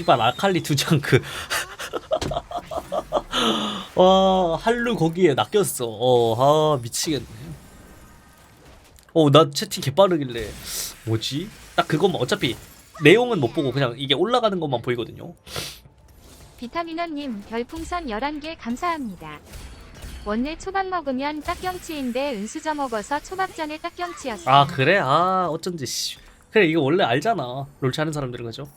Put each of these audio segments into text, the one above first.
씨발 아칼리 두장그. 와 할루 거기에 낚였어. 어아 미치겠네. 어나 채팅 개빠르길래. 뭐지? 딱 그것만 어차피 내용은 못 보고 그냥 이게 올라가는 것만 보이거든요. 비타민원님 별풍선 11개 감사합니다. 원래 초밥 먹으면 딱경치인데 은수저 먹어서 초밥 전에 딱경치였어. 아 그래? 아 어쩐지 씨. 그래 이거 원래 알잖아. 롤치 하는 사람들은 그죠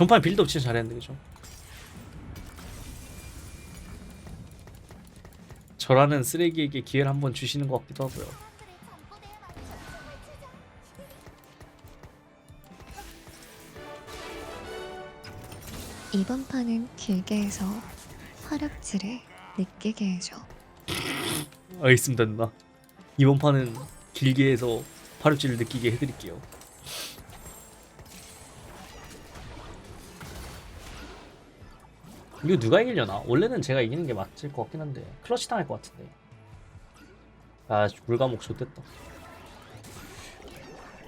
전판 빌드업 진짜 잘했는데 그죠? 저라는 쓰레기에게 기회를 한번 주시는 것 같기도 하고요. 이번 판은 길게 해서 화력질을 느끼게 해줘. 알겠습니다 누나. 이번 판은 길게 해서 파력질을 느끼게 해드릴게요 이거 누가 이기려나? 원래는 제가 이기는 게 맞을 것 같긴 한데 클러치 당할 것 같은데 아 물감목 좋됐다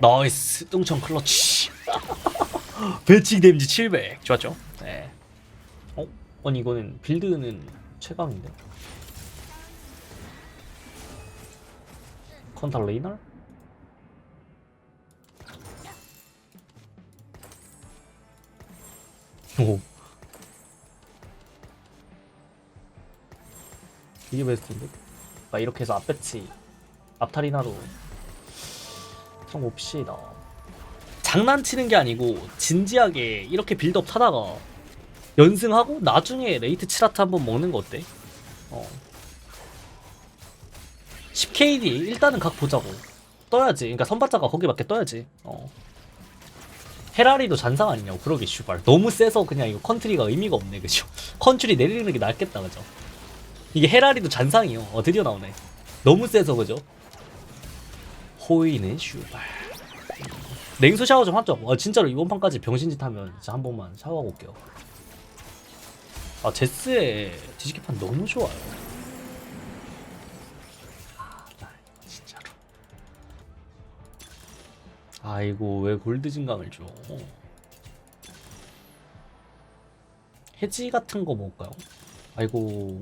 나이스 뚱청 클러치 배치 데미지 700 좋았죠? 네 어? 아니 이거는 빌드는 최강인데 컨타 레이널? 오 이게 베스트인데? 막 이렇게 해서 앞배치 앞타리나로 성봅시다 장난치는 게 아니고 진지하게 이렇게 빌드업 타다가 연승하고 나중에 레이트 치라트 한번 먹는 거 어때? 어. 10KD 일단은 각 보자고. 떠야지. 그러니까 선발자가 거기밖에 떠야지. 어. 헤라리도 잔상 아니냐고 그러게 슈발. 너무 세서 그냥 이거 컨트리가 의미가 없네 그죠? 컨트리 내리는 게 낫겠다 그죠 이게 헤라리도 잔상이요. 어 드디어 나오네. 너무 세서 그죠? 호이는 슈발. 냉수 샤워 좀 하죠? 아 진짜로 이번 판까지 병신짓 하면 진짜 한 번만 샤워하고 올게요. 아 제스의 뒤집기판 너무 좋아요. 아, 진짜로. 아이고 왜 골드 증강을 줘? 해지 같은 거 먹을까요? 아이고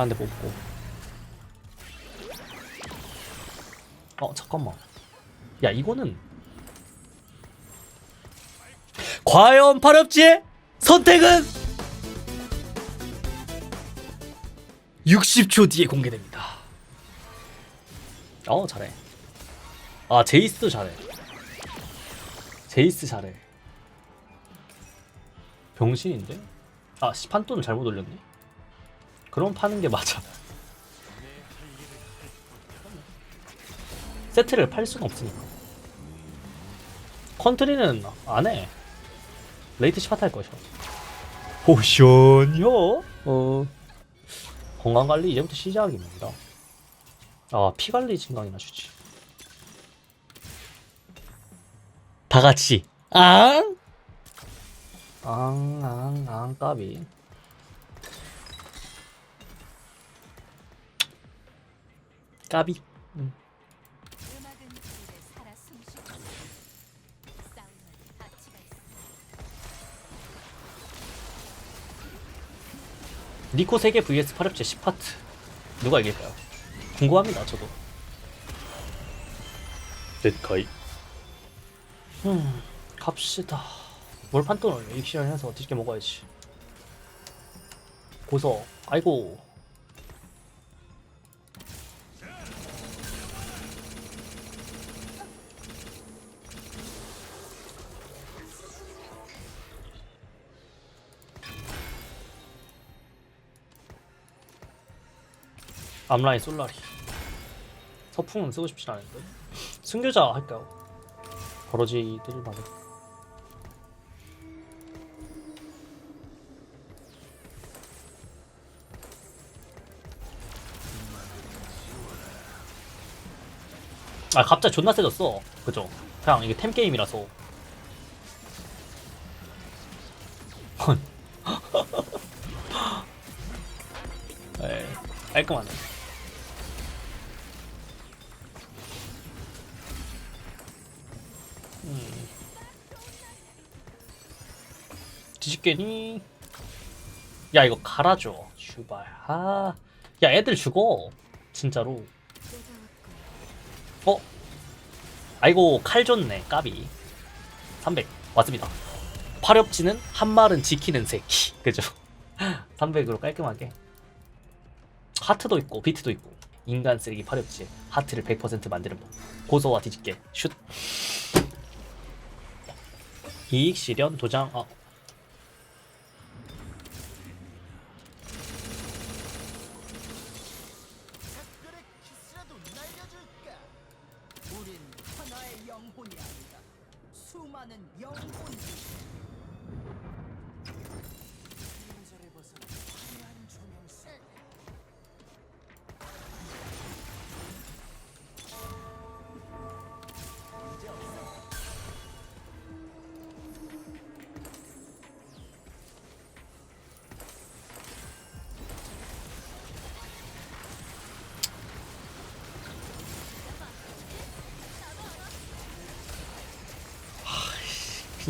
한테 뽑고 어 잠깐만 야 이거는 과연 파렵지의 선택은 60초 뒤에 공개됩니다. 어 잘해. 아 제이스도 잘해. 제이스 잘해. 병신인데? 아 시판돈을 잘못 올렸네. 그럼 파는 게 맞아. 세트를 팔 수는 없으니까. 컨트리는 안 해. 레이트 시파 탈 것이야. 포션요? 어. 건강 관리 이제부터 시작입니다. 아, 피 관리 증강이나 주지. 다 같이. 앙! 앙, 앙, 앙, 까비. 까비. 음. 음악은 입에 살아 숨쉬고 싸움은 가치가 있어. 니코 3개 vs 파렵제 10파트. 누가 이길까요? 궁금합니다, 저도. 넷카이. 음, 갑시다. 뭘 판돈을 익시전 해서 뒤집게 먹어야지. 고서, 아이고. 앞라인 솔라리. 서풍은 쓰고 싶진 않은데. 순교자 할까요? 버러지들 받을. 아 갑자기 존나 세졌어. 그죠? 그냥 이게 템 게임이라서. 네, 깔끔하네. 뒤집개니? 야 이거 갈아줘. 슈발. 아, 야 애들 죽어. 진짜로. 어? 아이고 칼 좋네. 까비. 300 왔습니다. 파렵지는 한 말은 지키는 새끼. 그죠? 300으로 깔끔하게. 하트도 있고 비트도 있고 인간 쓰레기 파렵지 하트를 100% 만드는 법 고소와 뒤집게 슛 이익 실현 도장 아 영혼이 아니다. 수많은 영혼들. 계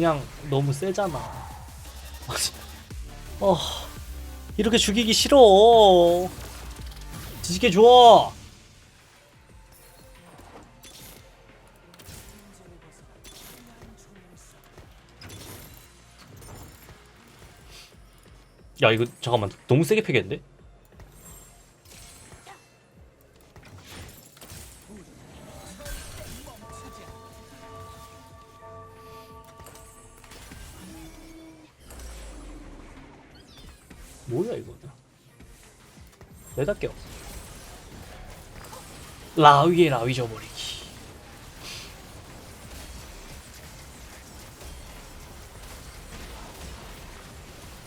그냥 너무 세잖아. 어 이렇게 죽이기 싫어. 뒤집게 줘 야 이거 잠깐만 너무 세게 패겠는데? 라위에 라위 줘버리기.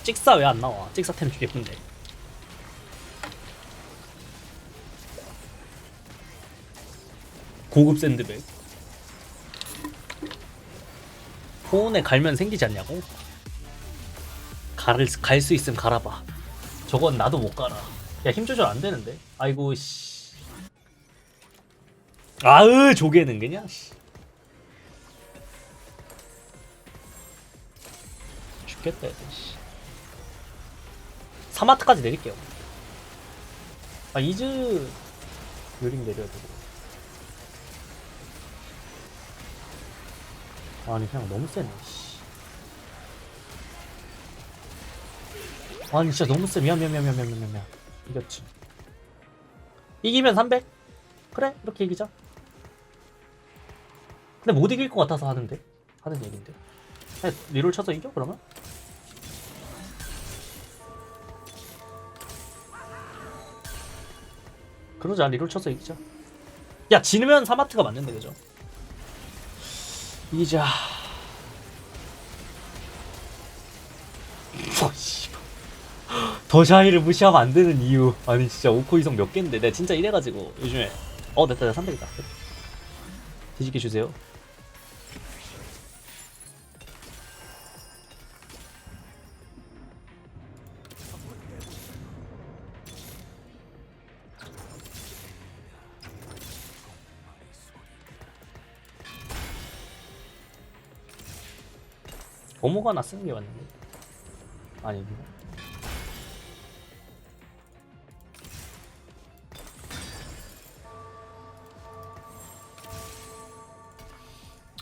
찍사 왜 안 나와? 찍사 템 예쁜데. 고급 샌드백. 포온에 갈면 생기지 않냐고? 갈을 갈수 있으면 갈아봐. 저건 나도 못 갈아. 야 힘 조절 안 되는데? 아이고 씨 아으 조개는 그냥 씨. 죽겠다 얘들 씨. 사마트까지 내릴게요. 아 이즈 요링 내려야 되고. 아니 그냥 너무 세네 씨. 아니 진짜 너무 세. 미안 미안 미안 미안 미안 미안 미안. 이겼지. 이기면 300 그래 이렇게 이기자 근데 못 이길 것 같아서 하는데 하는 얘긴데 리롤 쳐서 이겨 그러면? 그러자 리롤 쳐서 이기자 야 지면 사마트가 맞는데 그죠? 이기자 어. 더샤이를 무시하면 안 되는 이유. 아니 진짜 오코 이성 몇 개인데 내가 진짜 이래가지고 요즘에 어 됐다 됐다 300이다. 뒤집게 주세요. 하나 쓰는 게 맞는데. 아니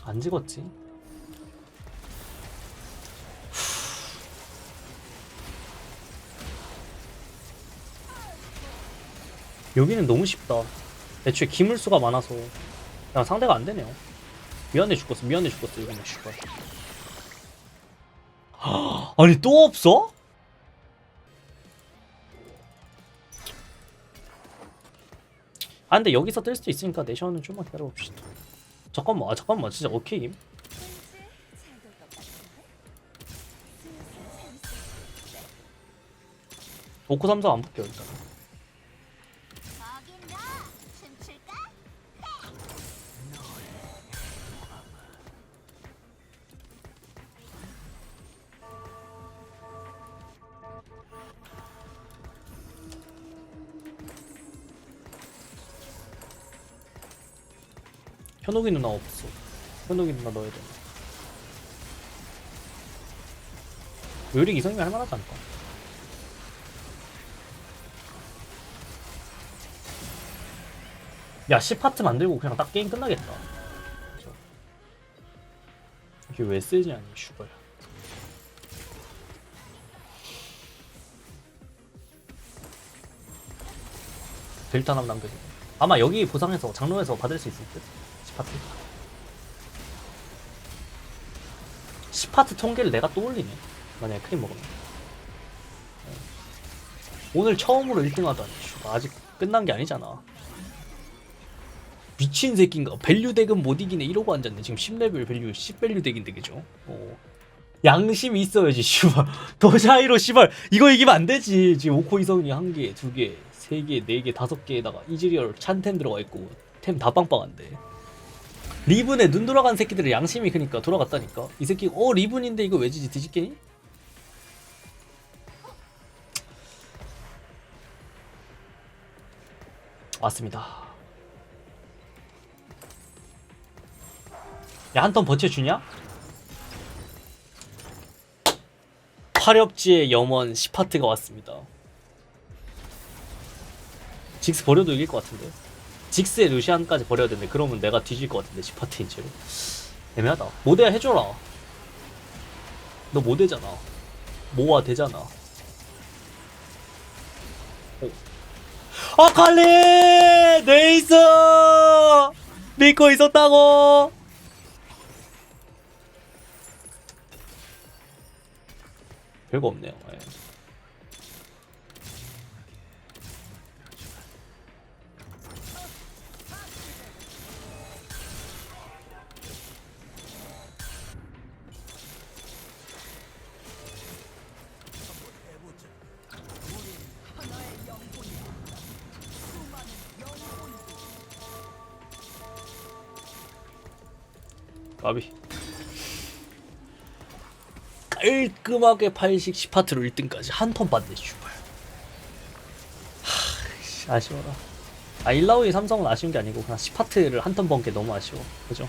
안 찍었지? 여기는 너무 쉽다. 애초에 기물수가 많아서. 야 상대가 안 되네요. 미안해 죽겠어 미안해 죽겠어 이거는 씨발 아니 또 없어? 아 근데 여기서 뜰 수도 있으니까 내셔는 좀만 기다려봅시다. 잠깐만 아 잠깐만 진짜 오케이. 오코 삼성 안 볼게요 일단 현옥이 누나 없어. 현옥이 누나 넣어야 돼. 요리 이성이면 할만하지 않을까? 야 10파트 만들고 그냥 딱 게임 끝나겠다? 이게 왜 쓰지 않니 슈퍼야 델타 하나 남겨줘. 아마 여기 보상해서 장로에서 받을 수 있을 듯 10파트. 10파트 통계를 내가 또 올리네. 만약에 크림 먹으면. 어. 오늘 처음으로 1등 하다니 아직 끝난 게 아니잖아. 미친 새끼인가. 밸류 덱은 못 이기네 이러고 앉았네. 지금 10레벨 밸류 10밸류 덱인데 그죠? 어. 양심이 있어야지 씨발 더샤이로 씨발. 이거 이기면 안 되지. 지금 오코 이성이 한 개, 두 개, 세 개, 네 개, 다섯 개에다가 이즈리얼 찬템 들어가 있고 템 다 빵빵한데 리븐에 눈 돌아간 새끼들의 양심이 그니까 돌아갔다니까? 이 새끼 어 리븐인데 이거 왜 지지? 뒤집겠니? 왔습니다. 야 한 턴 버텨주냐? 화렵지의 염원 시파트가 왔습니다. 직스 버려도 이길 것 같은데 직스에 루시안까지 버려야 되는데 그러면 내가 뒤질 것 같은데 시파트인 채로? 애매하다. 모대야 해줘라. 너 모대잖아. 모아 되잖아. 오. 아 칼리! 네이스 믿고 있었다고! 별거 없네요 까비. 깔끔하게 80 10파트로 1등까지 한 턴 받네 슈발. 하, 씨, 아쉬워라. 아 일라오이 삼성은 아쉬운 게 아니고 그냥 10파트를 한 턴 번 게 너무 아쉬워. 그죠?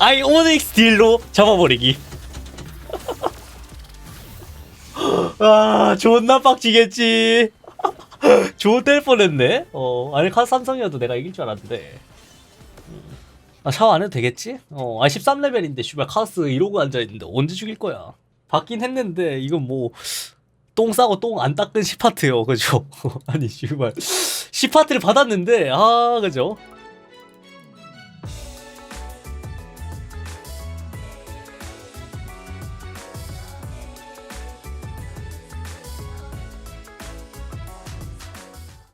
아이 오닉스 딜로 잡아버리기 아 존나 빡치겠지 좋될 뻔했네 어 아니 카스 삼성이어도 내가 이길 줄 알았는데 음. 아 샤워 안 해도 되겠지? 어 아 13레벨인데 슈발 카스 이러고 앉아있는데 언제 죽일 거야 받긴 했는데 이건 뭐 똥 싸고 똥 안 닦은 10파트요 그죠? 아니 슈발 10파트를 받았는데 아 그죠?